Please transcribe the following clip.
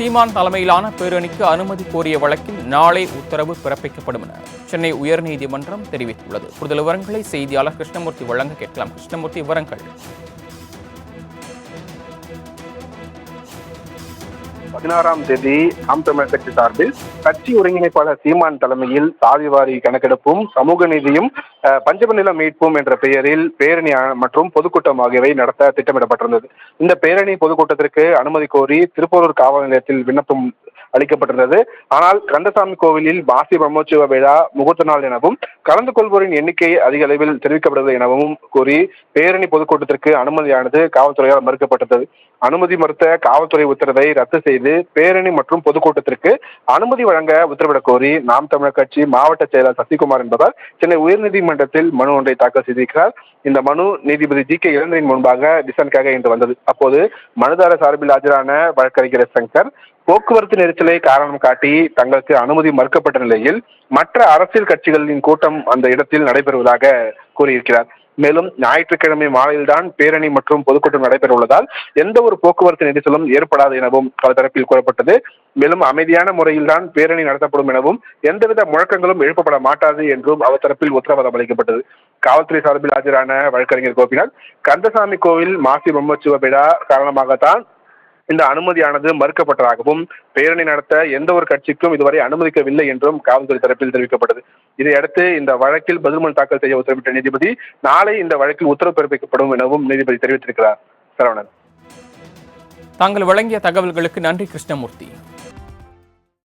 சீமான் தலைமையிலான பேரணிக்கு அனுமதி கோரிய வழக்கில் நாளை உத்தரவு பிறப்பிக்கப்படும் என சென்னை உயர்நீதிமன்றம் தெரிவித்துள்ளது. கூடுதல் விவரங்களை செய்தியாளர் கிருஷ்ணமூர்த்தி வழங்க கேட்கலாம். கிருஷ்ணமூர்த்தி விவரங்கள். பதினாறாம் தேதி நாம் தமிழர் கட்சி சார்பில் கட்சி ஒருங்கிணைப்பாளர் சீமான் தலைமையில் சாதிவாரி கணக்கெடுப்பும் சமூக நீதியும் அஹ், பஞ்சம மீட்பும் என்ற பெயரில் பேரணி மற்றும் பொதுக்கூட்டம் ஆகியவை நடத்த திட்டமிடப்பட்டிருந்தது. இந்த பேரணி பொதுக்கூட்டத்திற்கு அனுமதி கோரி திருப்பூரூர் காவல் நிலையத்தில் விண்ணப்பம் அளிக்கப்பட்டிருந்தது. ஆனால் கந்தசாமி கோவிலில் மாசி பிரம்மோற்சவ விழா முகூர்த்த நாள் எனவும் கலந்து கொள்வோரின் எண்ணிக்கை அதிக அளவில் தெரிவிக்கப்படுவது எனவும் கூறி பேரணி பொதுக்கூட்டத்திற்கு அனுமதியானது காவல்துறையால் மறுக்கப்பட்டது. அனுமதி மறுத்த காவல்துறை உத்தரவை ரத்து செய்து பேரணி மற்றும் பொதுக்கூட்டத்திற்கு அனுமதி வழங்க உத்தரவிடக் கோரி நாம் தமிழர் கட்சி மாவட்ட செயலர் சசிகுமார் என்பவர் சென்னை உயர்நீதிமன்றத்தில் மனு ஒன்றை தாக்கல் செய்திருக்கிறார். இந்த மனு நீதிபதி ஜி கே இளந்திரின் முன்பாக விசாரணைக்காக இன்று வந்தது. அப்போது மனுதாரர் சார்பில் ஆஜரான வழக்கறிஞர் சங்கர் போக்குவரத்து நெரிசலை காரணம் காட்டி தங்களுக்கு அனுமதி மறுக்கப்பட்ட நிலையில் மற்ற அரசியல் கட்சிகளின் கூட்டம் அந்த இடத்தில் நடைபெறுவதாக கூறியிருக்கிறார். மேலும் ஞாயிற்றுக்கிழமை மாலையில்தான் பேரணி மற்றும் பொதுக்கூட்டம் நடைபெற உள்ளதால் எந்த ஒரு போக்குவரத்து நெரிசலும் ஏற்படாது எனவும் பல தரப்பில் கூறப்பட்டது. மேலும் அமைதியான முறையில்தான் பேரணி நடத்தப்படும் எனவும் எந்தவித முழக்கங்களும் எழுப்பப்பட மாட்டாது என்றும் அவர் தரப்பில் உத்தரவாதம் அளிக்கப்பட்டது. காவல்துறை சார்பில் ஆஜரான வழக்கறிஞர் கோபிநாத் கந்தசாமி கோவில் மாசி பிரம்மோற்சவ விழா காரணமாகத்தான் இந்த அனுமதியானது மறுக்கப்பட்டதாகவும் பேரணி நடத்த எந்த ஒரு கட்சிக்கும் இதுவரை அனுமதிக்கவில்லை என்றும் காவல்துறை தரப்பில் தெரிவிக்கப்பட்டது. இதையடுத்து இந்த வழக்கில் பதில்மனு தாக்கல் செய்ய உத்தரவிட்ட நீதிபதி நாளை இந்த வழக்கில் உத்தரவு பிறப்பிக்கப்படும் எனவும் நீதிபதி தெரிவித்திருக்கிறார். சரவணன். தாங்கள் வழங்கிய தகவல்களுக்கு நன்றி கிருஷ்ணமூர்த்தி.